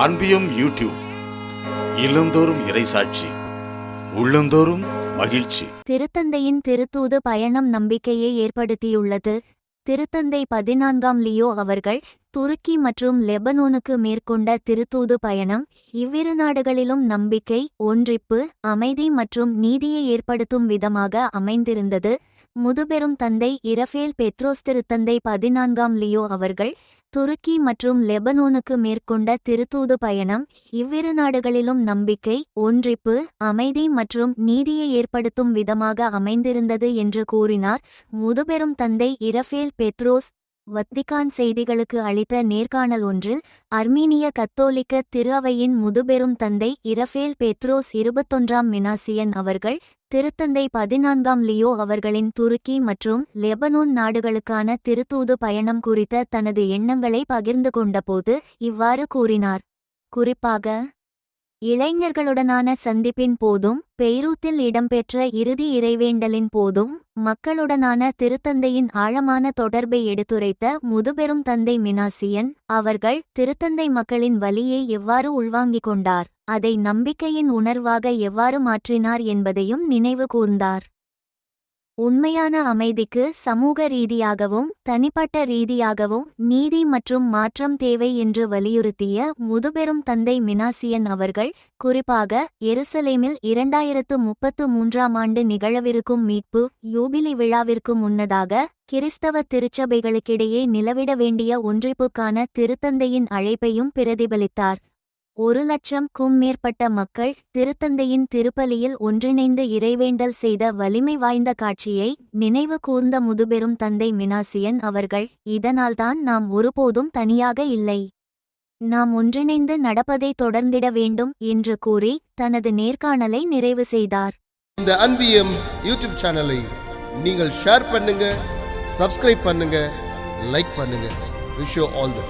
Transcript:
அன்பியும் YouTube இல்லந்தோறும் இறைசாட்சி உள்ளந்தோறும் மகிழ்ச்சி. திருத்தந்தையின் திருத்தூது பயணம் நம்பிக்கையை ஏற்படுத்தியுள்ளது. திருத்தந்தை பதினான்காம் லியோ அவர்கள் துருக்கி மற்றும் லெபனோனுக்கு மேற்கொண்ட திருத்தூது பயணம் இவ்விரு நாடுகளிலும் நம்பிக்கை ஒன்றிப்பு அமைதி மற்றும் நீதியை ஏற்படுத்தும் விதமாக அமைந்திருந்தது. முதுபெரும் தந்தை இரஃபேல் பெத்ரோஸ் திருத்தந்தை பதினான்காம் லியோ அவர்கள் துருக்கி மற்றும் லெபனோனுக்கு மேற்கொண்ட திருத்தூது பயணம் இவ்விரு நாடுகளிலும் நம்பிக்கை ஒன்றிப்பு அமைதி மற்றும் நீதியை ஏற்படுத்தும் விதமாக அமைந்திருந்தது என்று கூறினார். முதுபெரும் தந்தை இரஃபேல் பெத்ரோஸ் வத்திகான் செய்திகளுக்கு அளித்த நேர்காணல் ஒன்றில் அர்மீனிய கத்தோலிக்க திருஅவையின் முதுபெரும் தந்தை இரஃபேல் பெத்ரோஸ் இருபத்தொன்றாம் மினாசியன் அவர்கள் திருத்தந்தை பதினான்காம் லியோ அவர்களின் துருக்கி மற்றும் லெபனோன் நாடுகளுக்கான திருத்தூது பயணம் குறித்த தனது எண்ணங்களை பகிர்ந்து கொண்டபோது இவ்வாறு கூறினார். குறிப்பாக இளைஞர்களுடனான சந்திப்பின் போதும் பெய்ரூத்தில் இடம்பெற்ற இறுதி இறைவேண்டலின் போதும் மக்களுடனான திருத்தந்தையின் ஆழமான தொடர்பை எடுத்துரைத்த முதுபெரும் தந்தை மினாசியன் அவர்கள் திருத்தந்தை மக்களின் வலியை எவ்வாறு உள்வாங்கிக் கொண்டார் அதை நம்பிக்கையின் உணர்வாக எவ்வாறு மாற்றினார் என்பதையும் நினைவு கூர்ந்தார். உண்மையான அமைதிக்கு சமூக ரீதியாகவும் தனிப்பட்ட ரீதியாகவும் நீதி மற்றும் மாற்றம் தேவை என்று வலியுறுத்திய முதுபெரும் தந்தை மினாசியன் அவர்கள் குறிப்பாக எருசலேமில் இரண்டாயிரத்து முப்பத்து மூன்றாம் ஆண்டு நிகழவிருக்கும் மீட்பு யூபிலி விழாவிற்கு முன்னதாக கிறிஸ்தவ திருச்சபைகளுக்கிடையே நிலவிட வேண்டிய ஒன்றிப்புக்கான திருத்தந்தையின் அழைப்பையும் பிரதிபலித்தார். ஒரு லட்சம்க்கும் மேற்பட்ட மக்கள் திருத்தந்தையின் திருப்பலியில் ஒன்றிணைந்து இறைவேண்டல் செய்த வலிமை வாய்ந்த காட்சியை நினைவு கூர்ந்த முதுபெரும் தந்தை மினாசியன் அவர்கள் இதனால்தான் நாம் ஒருபோதும் தனியாக இல்லை. நாம் ஒன்றிணைந்து நடப்பதை தொடர்ந்திட வேண்டும் என்று கூறி தனது நேர்காணலை நிறைவு செய்தார். இந்த அன்பியம் யூடியூப் சேனலை நீங்கள் ஷேர் பண்ணுங்க சப்ஸ்கிரைப் பண்ணுங்க லைக் பண்ணுங்க. Wish all the